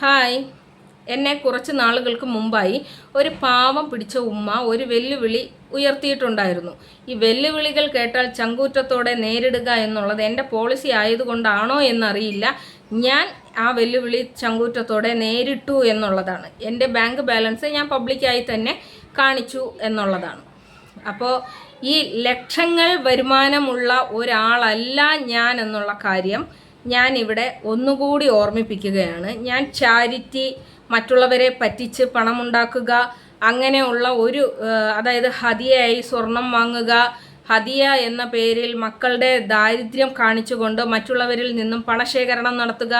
Hi. എന്നെ കുറച്ച് നാളുകൾക്ക് മുമ്പായി ഒരു പാവം പിടിച്ച ഉമ്മ ഒരു വെല്ലുവിളി ഉയർത്തിയിട്ടുണ്ടായിരുന്നു. ഈ വെല്ലുവിളികൾ കേട്ടാൽ ചങ്കൂറ്റത്തോടെ നേരിടുക എന്നുള്ളത് എന്റെ പോളിസി ആയതുകൊണ്ടാണോ എന്നറിയില്ല. ഞാൻ ആ വെല്ലുവിളി ചങ്കൂറ്റത്തോടെ നേരിട്ടു എന്നുള്ളതാണ്. എന്റെ ബാങ്ക് ബാലൻസ് ഞാൻ പബ്ലിക്കായി തന്നെ കാണിച്ചു എന്നുള്ളതാണ്. അപ്പോൾ ഈ ലക്ഷങ്ങൾ വരുമാനമുള്ള ഒരാളല്ല ഞാൻ എന്നുള്ള കാര്യം ഞാൻ ഇവിടെ ഒന്നുകൂടി ഓർമ്മിപ്പിക്കുകയാണ്. ഞാൻ ചാരിറ്റി മറ്റുള്ളവരെ പറ്റിച്ച് പണമുണ്ടാക്കുക അങ്ങനെയുള്ള ഒരു അതായത് ഹതിയായി സ്വർണം വാങ്ങുക ഹദിയ എന്ന പേരിൽ മക്കളുടെ ദാരിദ്ര്യം കാണിച്ചുകൊണ്ട് മറ്റുള്ളവരിൽ നിന്നും പണശേഖരണം നടത്തുക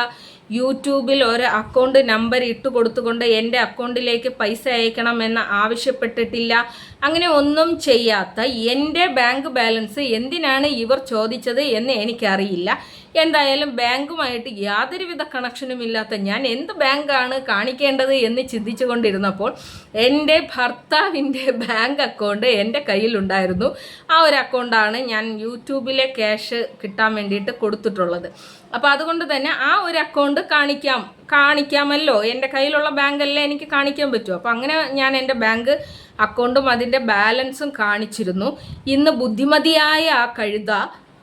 യൂട്യൂബിൽ ഒരു അക്കൗണ്ട് നമ്പർ ഇട്ട് കൊടുത്തുകൊണ്ട് എന്റെ അക്കൗണ്ടിലേക്ക് പൈസ അയക്കണം എന്ന് ആവശ്യപ്പെട്ടിട്ടില്ല. അങ്ങനെ ഒന്നും ചെയ്യാത്ത എന്റെ ബാങ്ക് ബാലൻസ് എന്തിനാണ് ഇവർ ചോദിച്ചത് എന്ന് എനിക്കറിയില്ല. എന്തായാലും ബാങ്കുമായിട്ട് യാതൊരുവിധ കണക്ഷനും ഇല്ലാത്ത ഞാൻ എന്ത് ബാങ്കാണ് കാണിക്കേണ്ടത് എന്ന് ചിന്തിച്ചു കൊണ്ടിരുന്നപ്പോൾ എന്റെ ഭർത്താവിന്റെ ബാങ്ക് അക്കൗണ്ട് എന്റെ കയ്യിലുണ്ടായിരുന്നു. ആ ഒരു അക്കൗണ്ടാണ് ഞാൻ യൂട്യൂബിലെ ക്യാഷ് കിട്ടാൻ വേണ്ടിയിട്ട് കൊടുത്തിട്ടുള്ളത്. അപ്പോൾ അതുകൊണ്ട് തന്നെ ആ ഒരു അക്കൗണ്ട് കാണിക്കാം കാണിക്കാമല്ലോ. എന്റെ കയ്യിലുള്ള ബാങ്കല്ലേ എനിക്ക് കാണിക്കാൻ പറ്റും. അപ്പോൾ അങ്ങനെ ഞാൻ എന്റെ ബാങ്ക് അക്കൗണ്ടും അതിന്റെ ബാലൻസും കാണിച്ചിരുന്നു. ഇന്ന് ബുദ്ധിമതിയായ ആ കഴുത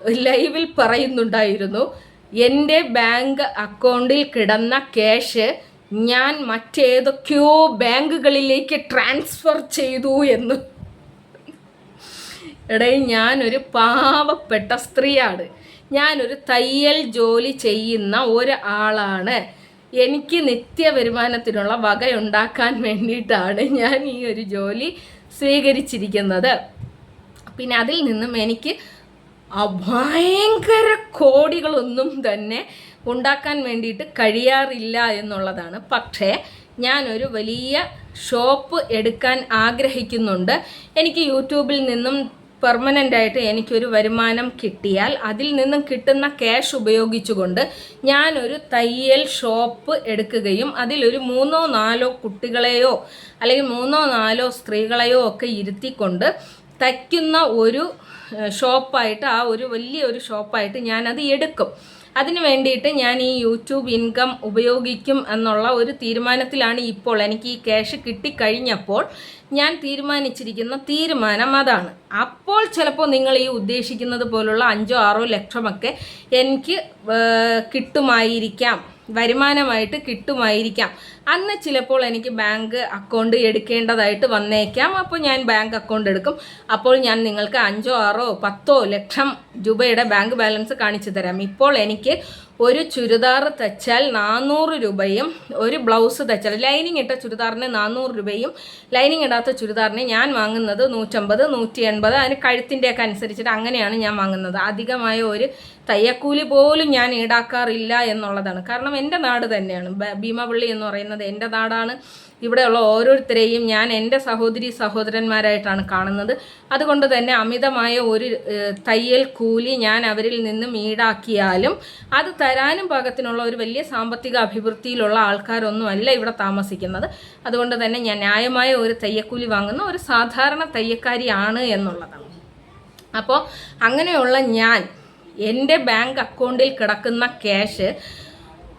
ലൈവിൽ പറയുന്നുണ്ടായിരുന്നു എന്റെ ബാങ്ക് അക്കൗണ്ടിൽ കിടന്ന ക്യാഷ് ഞാൻ മറ്റേതൊക്കെയോ ബാങ്കുകളിലേക്ക് ട്രാൻസ്ഫർ ചെയ്തു എന്ന്. എടേ ഞാനൊരു പാവപ്പെട്ട സ്ത്രീയാണ്. ഞാനൊരു തയ്യൽ ജോലി ചെയ്യുന്ന ഒരാളാണ്. എനിക്ക് നിത്യ വരുമാനത്തിനുള്ള വകയുണ്ടാക്കാൻ വേണ്ടിയിട്ടാണ് ഞാൻ ഈ ഒരു ജോലി സ്വീകരിച്ചിരിക്കുന്നത്. പിന്നെ അതിൽ നിന്നും എനിക്ക് ഭയങ്കര കോടികളൊന്നും തന്നെ ഉണ്ടാക്കാൻ വേണ്ടിയിട്ട് കഴിയാറില്ല എന്നുള്ളതാണ്. പക്ഷേ ഞാനൊരു വലിയ ഷോപ്പ് എടുക്കാൻ ആഗ്രഹിക്കുന്നുണ്ട്. എനിക്ക് യൂട്യൂബിൽ നിന്നും പെർമനന്റ് ആയിട്ട് എനിക്കൊരു വരുമാനം കിട്ടിയാൽ അതിൽ നിന്നും കിട്ടുന്ന ക്യാഷ് ഉപയോഗിച്ചുകൊണ്ട് ഞാനൊരു തയ്യൽ ഷോപ്പ് എടുക്കുകയും അതിലൊരു മൂന്നോ നാലോ കുട്ടികളെയോ അല്ലെങ്കിൽ മൂന്നോ നാലോ സ്ത്രീകളെയോ ഒക്കെ ഇരുത്തിക്കൊണ്ട് തയ്ക്കുന്ന ഒരു ഷോപ്പായിട്ട് ആ ഒരു വലിയ ഒരു ഷോപ്പായിട്ട് ഞാനത് എടുക്കും. അതിന് വേണ്ടിയിട്ട് ഞാൻ ഈ യൂട്യൂബ് ഇൻകം ഉപയോഗിക്കും എന്നുള്ള ഒരു തീരുമാനത്തിലാണ് ഇപ്പോൾ എനിക്ക് ഈ ക്യാഷ് കിട്ടിക്കഴിഞ്ഞപ്പോൾ ഞാൻ തീരുമാനിച്ചിരിക്കുന്ന തീരുമാനം അതാണ്. അപ്പോൾ ചിലപ്പോൾ നിങ്ങൾ ഈ ഉദ്ദേശിക്കുന്നത് പോലുള്ള അഞ്ചോ ആറോ ലക്ഷമൊക്കെ എനിക്ക് കിട്ടുമായിരിക്കാം. വരുമാനമായിട്ട് കിട്ടുമായിരിക്കാം. അന്ന് ചിലപ്പോൾ എനിക്ക് ബാങ്ക് അക്കൗണ്ട് എടുക്കേണ്ടതായിട്ട് വന്നേക്കാം. അപ്പോൾ ഞാൻ ബാങ്ക് അക്കൗണ്ട് എടുക്കും. അപ്പോൾ ഞാൻ നിങ്ങൾക്ക് അഞ്ചോ ആറോ പത്തോ ലക്ഷം രൂപയുടെ ബാങ്ക് ബാലൻസ് കാണിച്ചു തരാം. ഇപ്പോൾ എനിക്ക് ഒരു ചുരിദാർ തച്ചാൽ നാനൂറ് രൂപയും ഒരു ബ്ലൗസ് തച്ചാൽ ലൈനിങ് ഇട്ട ചുരിദാറിന് നാനൂറ് രൂപയും ലൈനിങ് ഇടാത്ത ചുരിദാറിന് ഞാൻ വാങ്ങുന്നത് നൂറ്റമ്പത് നൂറ്റി എൺപത് അതിന് കഴുത്തിന്റെയൊക്കെ അനുസരിച്ചിട്ട് അങ്ങനെയാണ് ഞാൻ വാങ്ങുന്നത്. അധികമായ ഒരു തയ്യക്കൂലി പോലും ഞാൻ ഈടാക്കാറില്ല എന്നുള്ളതാണ്. കാരണം എന്റെ നാട് തന്നെയാണ്. ഭീമപള്ളി എന്ന് പറയുന്നത് എന്റെ നാടാണ്. ഇവിടെയുള്ള ഓരോരുത്തരെയും ഞാൻ എന്റെ സഹോദരി സഹോദരന്മാരായിട്ടാണ് കാണുന്നത്. അതുകൊണ്ട് തന്നെ അമിതമായ ഒരു തയ്യൽ കൂലി ഞാൻ അവരിൽ നിന്നും ഈടാക്കിയാലും അത് തരാനും പാകത്തിനുള്ള ഒരു വലിയ സാമ്പത്തിക അഭിവൃദ്ധിയിലുള്ള ആൾക്കാരൊന്നുമല്ല ഇവിടെ താമസിക്കുന്നത്. അതുകൊണ്ട് തന്നെ ഞാൻ ന്യായമായ ഒരു തയ്യക്കൂലി വാങ്ങുന്ന ഒരു സാധാരണ തയ്യക്കാരിയാണ് എന്നുള്ളതാണ്. അപ്പോൾ അങ്ങനെയുള്ള ഞാൻ എന്റെ ബാങ്ക് അക്കൗണ്ടിൽ കിടക്കുന്ന ക്യാഷ്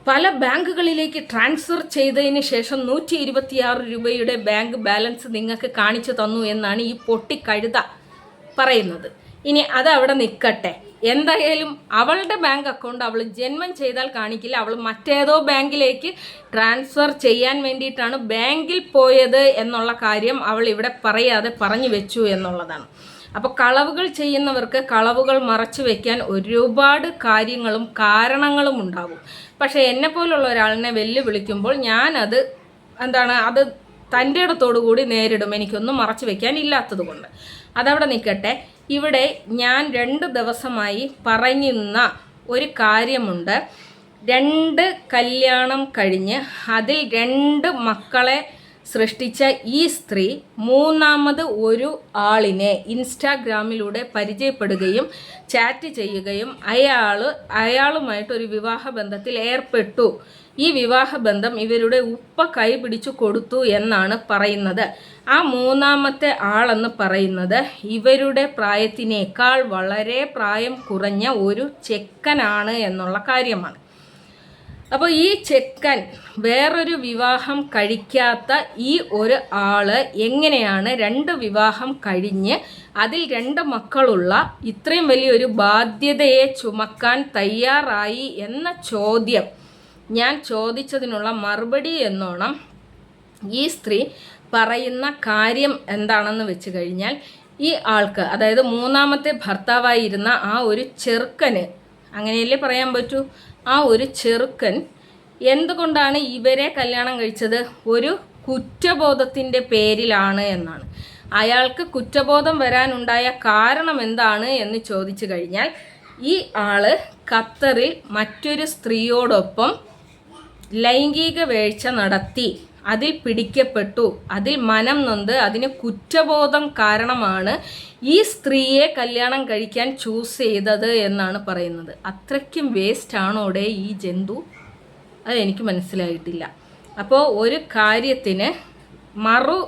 പല ബാങ്കുകളിലേക്ക് ട്രാൻസ്ഫർ ചെയ്തതിന് ശേഷം നൂറ്റി ഇരുപത്തിയാറ് രൂപയുടെ ബാങ്ക് ബാലൻസ് നിങ്ങൾക്ക് കാണിച്ചു തന്നു എന്നാണ് ഈ പൊട്ടിക്കഴുത പറയുന്നത്. ഇനി അത് അവിടെ നിൽക്കട്ടെ. എന്തായാലും അവളുടെ ബാങ്ക് അക്കൗണ്ട് അവൾ ജന്മം ചെയ്താൽ കാണിക്കില്ല. അവൾ മറ്റേതോ ബാങ്കിലേക്ക് ട്രാൻസ്ഫർ ചെയ്യാൻ വേണ്ടിയിട്ടാണ് ബാങ്കിൽ പോയത് എന്നുള്ള കാര്യം അവൾ ഇവിടെ പറയാതെ പറഞ്ഞു വെച്ചു എന്നുള്ളതാണ്. അപ്പോൾ കളവുകൾ ചെയ്യുന്നവർക്ക് കളവുകൾ മറച്ചു വയ്ക്കാൻ ഒരുപാട് കാര്യങ്ങളും കാരണങ്ങളും ഉണ്ടാവും. പക്ഷേ എന്നെ പോലുള്ള ഒരാളിനെ വെല്ലുവിളിക്കുമ്പോൾ ഞാനത് എന്താണ് അത് തന്റെ ഇടത്തോടു കൂടി നേരിടും. എനിക്കൊന്നും മറച്ചു വയ്ക്കാൻ ഇല്ലാത്തത് കൊണ്ട്. അതവിടെ നിൽക്കട്ടെ. ഇവിടെ ഞാൻ രണ്ട് ദിവസമായി പറയുന്ന ഒരു കാര്യമുണ്ട്. രണ്ട് കല്യാണം കഴിഞ്ഞ് അതിൽ രണ്ട് മക്കളെ സൃഷ്ടിച്ച ഈ സ്ത്രീ മൂന്നാമത് ഒരു ആളിനെ ഇൻസ്റ്റാഗ്രാമിലൂടെ പരിചയപ്പെടുകയും ചാറ്റ് ചെയ്യുകയും അയാൾ അയാളുമായിട്ട് ഒരു വിവാഹ ബന്ധത്തിൽ ഏർപ്പെട്ടു. ഈ വിവാഹ ബന്ധം ഇവരുടെ ഉപ്പ കൈപിടിച്ചു കൊടുത്തു എന്നാണ് പറയുന്നത്. ആ മൂന്നാമത്തെ ആളെന്ന് പറയുന്നത് ഇവരുടെ പ്രായത്തിനേക്കാൾ വളരെ പ്രായം കുറഞ്ഞ ഒരു ചെക്കനാണ് എന്നുള്ള കാര്യമാണ്. അപ്പോൾ ഈ ചെക്കൻ വേറൊരു വിവാഹം കഴിക്കാത്ത ഈ ഒരു ആൾ എങ്ങനെയാണ് രണ്ട് വിവാഹം കഴിഞ്ഞ് അതിൽ രണ്ട് മക്കളുള്ള ഇത്രയും വലിയൊരു ബാധ്യതയെ ചുമക്കാൻ തയ്യാറായി എന്ന ചോദ്യം ഞാൻ ചോദിച്ചതിനുള്ള മറുപടി എന്നോണം ഈ സ്ത്രീ പറയുന്ന കാര്യം എന്താണെന്ന് വെച്ച് കഴിഞ്ഞാൽ ഈ ആൾക്ക് അതായത് മൂന്നാമത്തെ ഭർത്താവായിരുന്ന ആ ഒരു ചെറുക്കന് അങ്ങനെയല്ലേ പറയാൻ പറ്റൂ? ആ ഒരു ചെറുക്കൻ എന്തുകൊണ്ടാണ് ഇവരെ കല്യാണം കഴിച്ചത്? ഒരു കുറ്റബോധത്തിന്റെ പേരിലാണ് എന്നാണ്. അയാൾക്ക് കുറ്റബോധം വരാനുണ്ടായ കാരണം എന്താണ് എന്ന് ചോദിച്ചു കഴിഞ്ഞാൽ ഈ ആൾ ഖത്തറിൽ മറ്റൊരു സ്ത്രീയോടൊപ്പം ലൈംഗിക വേഴ്ച നടത്തി അതിൽ പിടിക്കപ്പെട്ടു അതിൽ മനം നൊന്ത് അതിന് കുറ്റബോധം കാരണമാണ് ഈ സ്ത്രീയെ കല്യാണം കഴിക്കാൻ ചൂസ് ചെയ്തത് എന്നാണ് പറയുന്നത്. അത്രയ്ക്കും വേസ്റ്റ് ആണോടെ ഈ ജന്തു? അത് എനിക്ക് മനസ്സിലായിട്ടില്ല. അപ്പോൾ ഒരു കാര്യത്തിന് മറു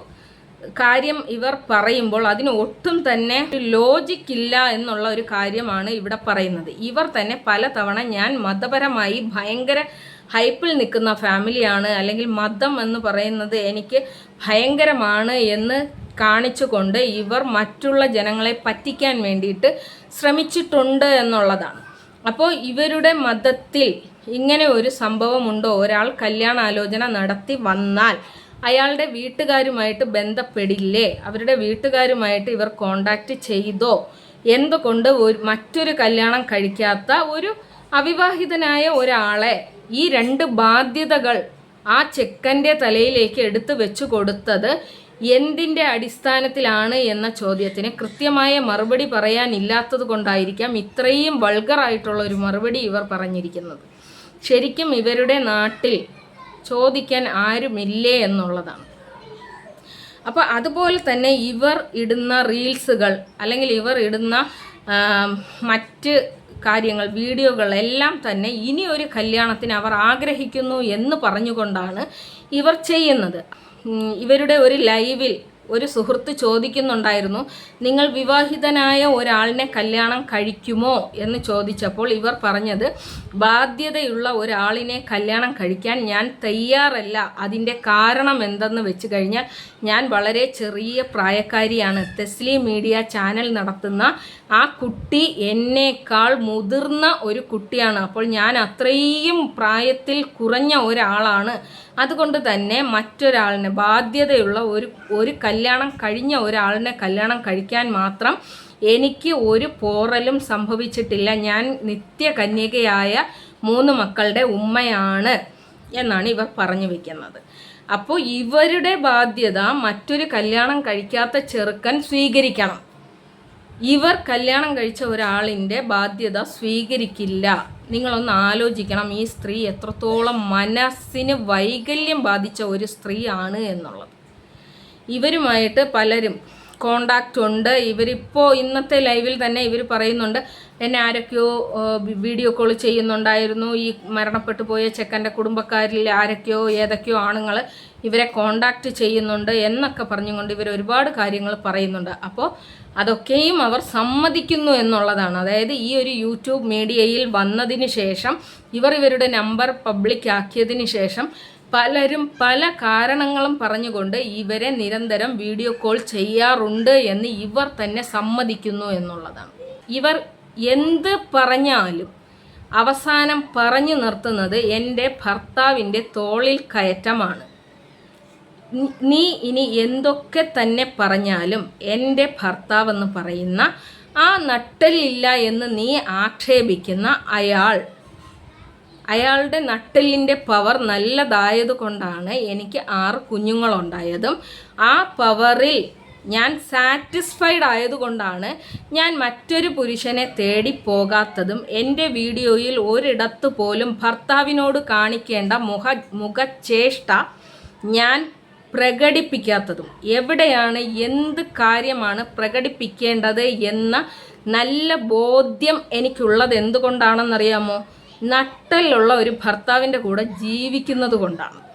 കാര്യം ഇവർ പറയുമ്പോൾ അതിന് ഒട്ടും തന്നെ ലോജിക് ഇല്ല എന്നുള്ള ഒരു കാര്യമാണ് ഇവിടെ പറയുന്നത്. ഇവർ തന്നെ പലതവണ ഞാൻ മതപരമായി ഭയങ്കര ഹൈപ്പിൽ നിൽക്കുന്ന ഫാമിലിയാണ് അല്ലെങ്കിൽ മതം എന്ന് പറയുന്നത് എനിക്ക് ഭയങ്കരമാണ് എന്ന് കാണിച്ചുകൊണ്ട് ഇവർ മറ്റുള്ള ജനങ്ങളെ പറ്റിക്കാൻ വേണ്ടിയിട്ട് ശ്രമിച്ചിട്ടുണ്ട് എന്നുള്ളതാണ്. അപ്പോൾ ഇവരുടെ മതത്തിൽ ഇങ്ങനെ ഒരു സംഭവമുണ്ടോ ഒരാൾ കല്യാണാലോചന നടത്തി വന്നാൽ അയാളുടെ വീട്ടുകാരുമായിട്ട് ബന്ധപ്പെടില്ലേ? അവരുടെ വീട്ടുകാരുമായിട്ട് ഇവർ കോണ്ടാക്റ്റ് ചെയ്തോ? എന്തുകൊണ്ട് ഒരു മറ്റൊരു കല്യാണം കഴിക്കാത്ത ഒരു അവിവാഹിതനായ ഒരാളെ ഈ രണ്ട് ബാധ്യതകൾ ആ ചെക്കന്റെ തലയിലേക്ക് എടുത്തു വെച്ചു കൊടുത്തത് എന്തിന്റെ അടിസ്ഥാനത്തിലാണ് എന്ന ചോദ്യത്തിന് കൃത്യമായ മറുപടി പറയാനില്ലാത്തത് കൊണ്ടായിരിക്കാം ഇത്രയും വൾഗറായിട്ടുള്ള ഒരു മറുപടി ഇവർ പറഞ്ഞിരിക്കുന്നത്. ശരിക്കും ഇവരുടെ നാട്ടിൽ ചോദിക്കാൻ ആരുമില്ലേ എന്നുള്ളതാണ്. അപ്പോൾ അതുപോലെ തന്നെ ഇവർ ഇടുന്ന റീൽസുകൾ അല്ലെങ്കിൽ ഇവർ ഇടുന്ന മറ്റ് കാര്യങ്ങൾ വീഡിയോകളെല്ലാം തന്നെ ഇനി ഒരു കല്യാണത്തിന് അവർ ആഗ്രഹിക്കുന്നു എന്ന് പറഞ്ഞുകൊണ്ടാണ് ഇവർ ചെയ്യുന്നത്. ഇവരുടെ ഒരു ലൈവിൽ ഒരു സുഹൃത്ത് ചോദിക്കുന്നുണ്ടായിരുന്നു നിങ്ങൾ വിവാഹിതനായ ഒരാളിനെ കല്യാണം കഴിക്കുമോ? എന്ന് ചോദിച്ചപ്പോൾ ഇവർ പറഞ്ഞത് ബാധ്യതയുള്ള ഒരാളിനെ കല്യാണം കഴിക്കാൻ ഞാൻ തയ്യാറല്ല. അതിന്റെ കാരണം എന്തെന്ന് വെച്ച് കഴിഞ്ഞാൽ ഞാൻ വളരെ ചെറിയ പ്രായക്കാരിയാണ്. തെസ്ലി മീഡിയ ചാനൽ നടത്തുന്ന ആ കുട്ടി എന്നേക്കാൾ മുതിർന്ന ഒരു കുട്ടിയാണ്. അപ്പോൾ ഞാൻ അത്രയും പ്രായത്തിൽ കുറഞ്ഞ ഒരാളാണ്. അതുകൊണ്ട് തന്നെ മറ്റൊരാളിനെ ബാധ്യതയുള്ള ഒരു ഒരു കല്യാണം കഴിഞ്ഞ ഒരാളിനെ കല്യാണം കഴിക്കാൻ മാത്രം എനിക്ക് ഒരു പോറലും സംഭവിച്ചിട്ടില്ല. ഞാൻ നിത്യകന്യകയായ മൂന്ന് മക്കളുടെ ഉമ്മയാണ് എന്നാണ് ഇവർ പറഞ്ഞു വെക്കുന്നത്. അപ്പോൾ ഇവരുടെ ബാധ്യത മറ്റൊരു കല്യാണം കഴിക്കാത്ത ചെറുക്കൻ സ്വീകരിക്കണം. ഇവർ കല്യാണം കഴിച്ച ഒരാളിന്റെ ബാധ്യത സ്വീകരിക്കില്ല. നിങ്ങളൊന്ന് ആലോചിക്കണം ഈ സ്ത്രീ എത്രത്തോളം മനസ്സിന് വൈകല്യം ബാധിച്ച ഒരു സ്ത്രീയാണ് എന്നുള്ളത്. ഇവരുമായിട്ട് പലരും കോണ്ടാക്റ്റ് ഉണ്ട്. ഇവരിപ്പോൾ ഇന്നത്തെ ലൈവിൽ തന്നെ ഇവർ പറയുന്നുണ്ട് എന്നെ ആരൊക്കെയോ വീഡിയോ കോൾ ചെയ്യുന്നുണ്ടായിരുന്നു. ഈ മരണപ്പെട്ടു പോയ ചെക്കന്റെ കുടുംബക്കാരിൽ ആരൊക്കെയോ ഏതൊക്കെയോ ആണുങ്ങൾ ഇവരെ കോണ്ടാക്റ്റ് ചെയ്യുന്നുണ്ട് എന്നൊക്കെ പറഞ്ഞുകൊണ്ട് ഇവർ ഒരുപാട് കാര്യങ്ങൾ പറയുന്നുണ്ട്. അപ്പോൾ അതൊക്കെയും അവർ സമ്മതിക്കുന്നു എന്നുള്ളതാണ്. അതായത് ഈ ഒരു യൂട്യൂബ് മീഡിയയിൽ വന്നതിന് ശേഷം ഇവർ ഇവരുടെ നമ്പർ പബ്ലിക് ആക്കിയതിന് ശേഷം പലരും പല കാരണങ്ങളും പറഞ്ഞുകൊണ്ട് ഇവരെ നിരന്തരം വീഡിയോ കോൾ ചെയ്യാറുണ്ട് എന്ന് ഇവർ തന്നെ സമ്മതിക്കുന്നു എന്നുള്ളതാണ്. ഇവർ എന്ത് പറഞ്ഞാലും അവസാനം പറഞ്ഞു നിർത്തുന്നത് എന്റെ ഭർത്താവിന്റെ തോളിൽ കയറ്റമാണ്. നീ ഇനി എന്തൊക്കെ തന്നെ പറഞ്ഞാലും എന്റെ ഭർത്താവെന്ന് പറയുന്ന ആ നട്ടലില്ല എന്ന് നീ ആക്ഷേപിക്കുന്ന അയാൾ അയാളുടെ നട്ടലിന്റെ പവർ നല്ലതായതുകൊണ്ടാണ് എനിക്ക് ആറ് കുഞ്ഞുങ്ങളുണ്ടായതും. ആ പവറിൽ ഞാൻ സാറ്റിസ്ഫൈഡ് ആയതുകൊണ്ടാണ് ഞാൻ മറ്റൊരു പുരുഷനെ തേടി പോകാത്തതും. എന്റെ വീഡിയോയിൽ ഒരിടത്ത് പോലും ഭർത്താവിനോട് കാണിക്കേണ്ട മുഖ മുഖചേഷ്ട ഞാൻ പ്രകടിപ്പിക്കാത്തതും. എവിടെയാണ് എന്ത് കാര്യമാണ് പ്രകടിപ്പിക്കേണ്ടത് എന്ന നല്ല ബോധ്യം എനിക്കുള്ളത് എന്തുകൊണ്ടാണെന്നറിയാമോ? നട്ടലുള്ള ഒരു ഭർത്താവിന്റെ കൂടെ ജീവിക്കുന്നത് കൊണ്ടാണ്.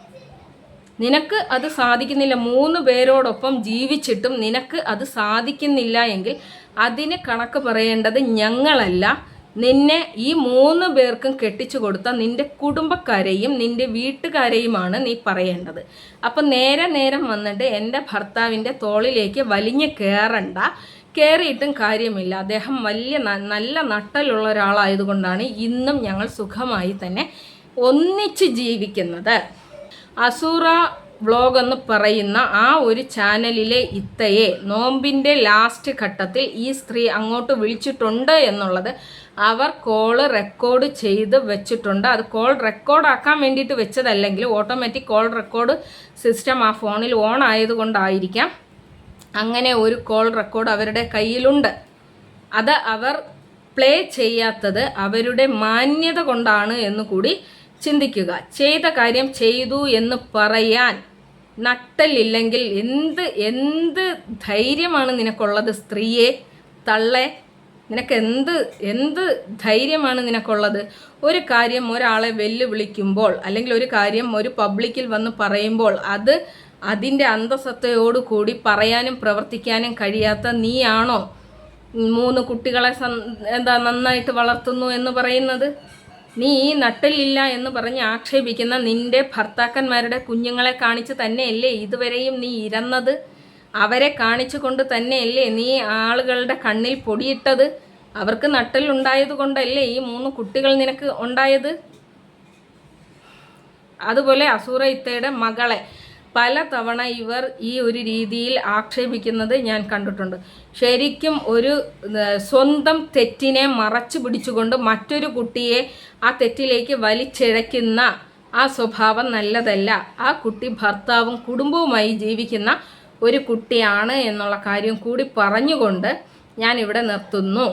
നിനക്ക് അത് സാധിക്കുന്നില്ല. മൂന്ന് പേരോടൊപ്പം ജീവിച്ചിട്ടും നിനക്ക് അത് സാധിക്കുന്നില്ല എങ്കിൽ അതിന് കണക്ക് പറയേണ്ടത് ഞങ്ങളല്ല. നിന്നെ ഈ മൂന്ന് പേർക്കും കെട്ടിച്ചു കൊടുത്ത നിന്റെ കുടുംബക്കാരെയും നിന്റെ വീട്ടുകാരെയുമാണ് നീ പറയേണ്ടത്. അപ്പം നേരെ നേരം വന്നിട്ട് എന്റെ ഭർത്താവിന്റെ തോളിലേക്ക് വലിഞ്ഞ് കയറണ്ട കയറിയിട്ടും കാര്യമില്ല. അദ്ദേഹം വലിയ നല്ല നട്ടലുള്ള ഒരാളായതുകൊണ്ടാണ് ഇന്നും ഞങ്ങൾ സുഖമായി തന്നെ ഒന്നിച്ച് ജീവിക്കുന്നത്. അസൂറ വ്ളോഗ് എന്ന് പറയുന്ന ആ ഒരു ചാനലിലെ ഇത്തയെ നോമ്പിന്റെ ലാസ്റ്റ് ഘട്ടത്തിൽ ഈ സ്ത്രീ അങ്ങോട്ട് വിളിച്ചിട്ടുണ്ട് എന്നുള്ളത് അവർ കോൾ റെക്കോർഡ് ചെയ്ത് വെച്ചിട്ടുണ്ട്. അത് കോൾ റെക്കോർഡാക്കാൻ വേണ്ടിയിട്ട് വെച്ചതല്ലെങ്കിൽ ഓട്ടോമാറ്റിക് കോൾ റെക്കോർഡ് സിസ്റ്റം ആ ഫോണിൽ ഓൺ ആയതുകൊണ്ടായിരിക്കാം. അങ്ങനെ ഒരു കോൾ റെക്കോർഡ് അവരുടെ കയ്യിലുണ്ട്. അത് അവർ പ്ലേ ചെയ്യാത്തത് അവരുടെ മാന്യത കൊണ്ടാണ് എന്ന് കൂടി ചിന്തിക്കുക. ചെയ്ത കാര്യം ചെയ്തു എന്ന് പറയാൻ നട്ടലില്ലെങ്കിൽ എന്ത് എന്ത് ധൈര്യമാണ് നിനക്കുള്ളത് സ്ത്രീയെ? തള്ളെ നിനക്ക് എന്ത് എന്ത് ധൈര്യമാണ് നിനക്കുള്ളത്? ഒരു കാര്യം ഒരാളെ വെല്ലുവിളിക്കുമ്പോൾ അല്ലെങ്കിൽ ഒരു കാര്യം ഒരു പബ്ലിക്കിൽ വന്ന് പറയുമ്പോൾ അത് അതിന്റെ അന്തസത്തയോടു കൂടി പറയാനും പ്രവർത്തിക്കാനും കഴിയാത്ത നീയാണോ മൂന്ന് കുട്ടികളെ എന്താ നന്നായിട്ട് വളർത്തുന്നു എന്ന് പറയുന്നത്? നീ ഈ നട്ടലില്ല എന്ന് പറഞ്ഞ് ആക്ഷേപിക്കുന്ന നിന്റെ ഭർത്താക്കന്മാരുടെ കുഞ്ഞുങ്ങളെ കാണിച്ച് തന്നെയല്ലേ ഇതുവരെയും നീ ഇരന്നത്? അവരെ കാണിച്ചു കൊണ്ട് തന്നെയല്ലേ നീ ആളുകളുടെ കണ്ണിൽ പൊടിയിട്ടത്? അവർക്ക് നട്ടലുണ്ടായത് കൊണ്ടല്ലേ ഈ മൂന്ന് കുട്ടികൾ നിനക്ക് ഉണ്ടായത്? അതുപോലെ അസൂറ ഇത്തയുടെ മകളെ പല തവണ ഇവർ ഈ ഒരു രീതിയിൽ ആക്ഷേപിക്കുന്നത് ഞാൻ കണ്ടിട്ടുണ്ട്. ശരിക്കും ഒരു സ്വന്തം തെറ്റിനെ മറച്ചു പിടിച്ചുകൊണ്ട് മറ്റൊരു കുട്ടിയെ ആ തെറ്റിലേക്ക് വലിച്ചിഴയ്ക്കുന്ന ആ സ്വഭാവം നല്ലതല്ല. ആ കുട്ടി ഭർത്താവും കുടുംബവുമായി ജീവിക്കുന്ന ഒരു കുട്ടിയാണ് എന്നുള്ള കാര്യം കൂടി പറഞ്ഞുകൊണ്ട് ഞാനിവിടെ നിർത്തുന്നു.